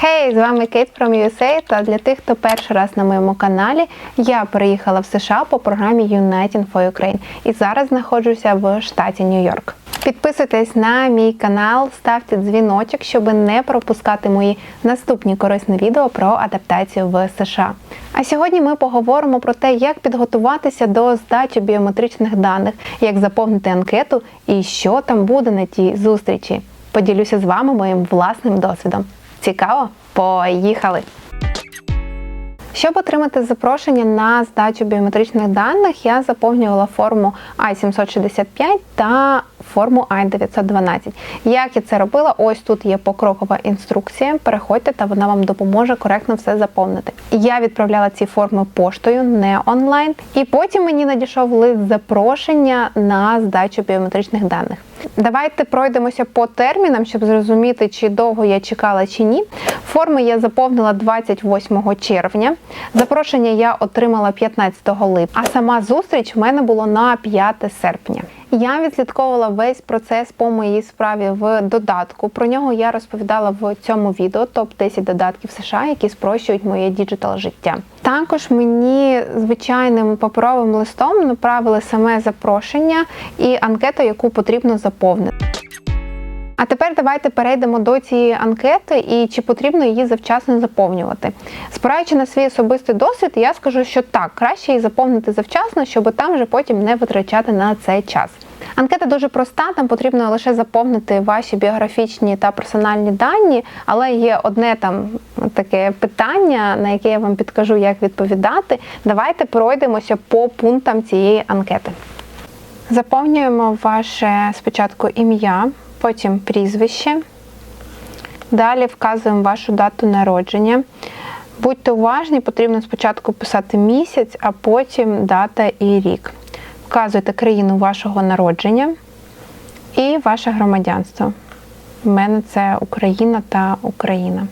Хей, з вами Кейт from USA та для тих, хто перший раз на моєму каналі, я переїхала в США по програмі Uniting for Ukraine і зараз знаходжуся в штаті Нью-Йорк. Підписуйтесь на мій канал, ставте дзвіночок, щоб не пропускати мої наступні корисні відео про адаптацію в США. А сьогодні ми поговоримо про те, як підготуватися до здачі біометричних даних, як заповнити анкету і що там буде на тій зустрічі. Поділюся з вами моїм власним досвідом. Цікаво? Поїхали! Щоб отримати запрошення на здачу біометричних даних, я заповнювала форму I-765 та форму I-912. Як я це робила? Ось тут є покрокова інструкція. Переходьте, та вона вам допоможе коректно все заповнити. Я відправляла ці форми поштою, не онлайн, і потім мені надійшов лист запрошення на здачу біометричних даних. Давайте пройдемося по термінам, щоб зрозуміти, чи довго я чекала чи ні. Форми я заповнила 28 червня. Запрошення я отримала 15 липня, а сама зустріч в мене було на 5 серпня. Я відслідковувала весь процес по моїй справі в додатку. Про нього я розповідала в цьому відео топ 10 додатків США, які спрощують моє діджитал життя. Також мені звичайним паперовим листом направили саме запрошення і анкету, яку потрібно заповнити. А тепер давайте перейдемо до цієї анкети і чи потрібно її завчасно заповнювати. Спираючи на свій особистий досвід, я скажу, що так, краще її заповнити завчасно, щоб там вже потім не витрачати на цей час. Анкета дуже проста, там потрібно лише заповнити ваші біографічні та персональні дані, але є одне там таке питання, на яке я вам підкажу, як відповідати. Давайте пройдемося по пунктам цієї анкети. Заповнюємо ваше спочатку ім'я, потім прізвище. Далі вказуємо вашу дату народження. Будьте уважні, потрібно спочатку писати місяць, а потім дата і рік. Вказуєте країну вашого народження і ваше громадянство. У мене це Україна та Україна.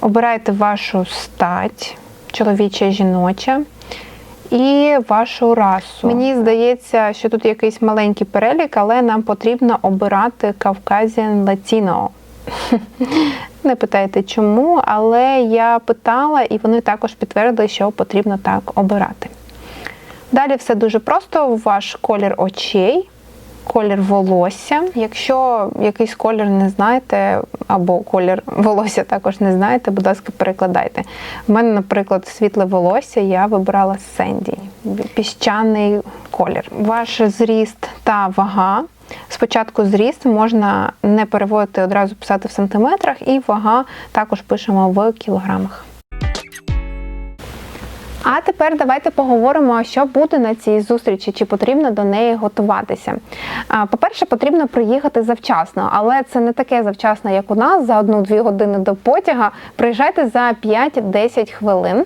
Обирайте вашу стать, чоловіча, жіноча, і вашу расу. Мені здається, що тут якийсь маленький перелік, але нам потрібно обирати Кавказіан Latino. Не питайте чому, але я питала, і вони також підтвердили, що потрібно так обирати. Далі все дуже просто: ваш колір очей, колір волосся. Якщо якийсь колір не знаєте, або колір волосся також не знаєте, будь ласка, перекладайте. У мене, наприклад, світле волосся, я вибирала Сенді, піщаний колір. Ваш зріст та вага. Спочатку зріст можна не переводити, одразу писати в сантиметрах, і вага також пишемо в кілограмах. А тепер давайте поговоримо, що буде на цій зустрічі, чи потрібно до неї готуватися. По-перше, потрібно приїхати завчасно, але це не таке завчасно, як у нас, за одну-дві години до потяга. Приїжджайте за 5-10 хвилин.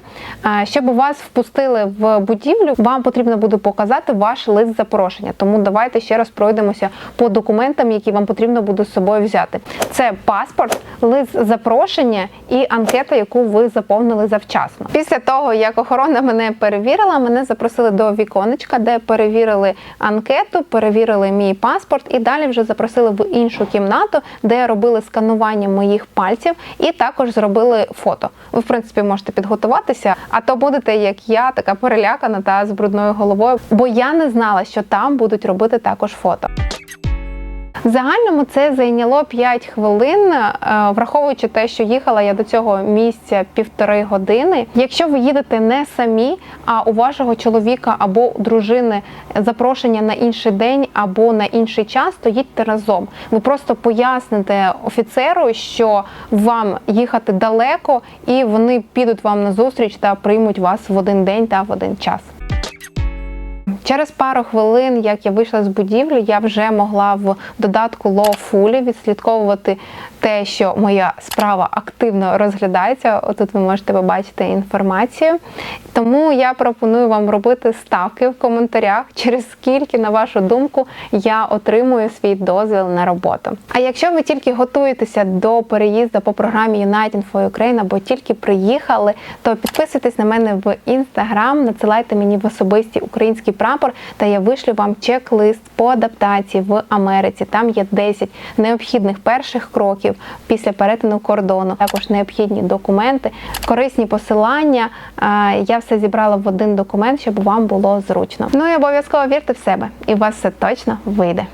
Щоб вас впустили в будівлю, вам потрібно буде показати ваш лист запрошення. Тому давайте ще раз пройдемося по документам, які вам потрібно буде з собою взяти. Це паспорт, лист запрошення і анкета, яку ви заповнили завчасно. Після того, як охорона мене перевірила, мене запросили до віконечка, де перевірили анкету, перевірили мій паспорт, і далі вже запросили в іншу кімнату, де робили сканування моїх пальців, і також зробили фото. Ви, в принципі, можете підготуватися, а то будете, як я, така перелякана та з брудною головою, бо я не знала, що там будуть робити також фото. Загальному це зайняло 5 хвилин, е, враховуючи те, що їхала я до цього місця півтори години. Якщо ви їдете не самі, а у вашого чоловіка або дружини запрошення на інший день або на інший час, то їдьте разом. Ви просто поясните офіцеру, що вам їхати далеко, і вони підуть вам на зустріч та приймуть вас в один день та в один час. Через пару хвилин, як я вийшла з будівлі, я вже могла в додатку Lawfully відслідковувати те, що моя справа активно розглядається. Отут ви можете побачити інформацію. Тому я пропоную вам робити ставки в коментарях, через скільки, на вашу думку, я отримую свій дозвіл на роботу. А якщо ви тільки готуєтеся до переїзду по програмі United for Ukraine або тільки приїхали, то підписуйтесь на мене в інстаграм, надсилайте мені в особисті українські прапори, напор, та я вишлю вам чек-лист по адаптації в Америці. Там є 10 необхідних перших кроків після перетину кордону. Також необхідні документи, корисні посилання. Я все зібрала в один документ, щоб вам було зручно. Ну і обов'язково вірте в себе, і у вас все точно вийде.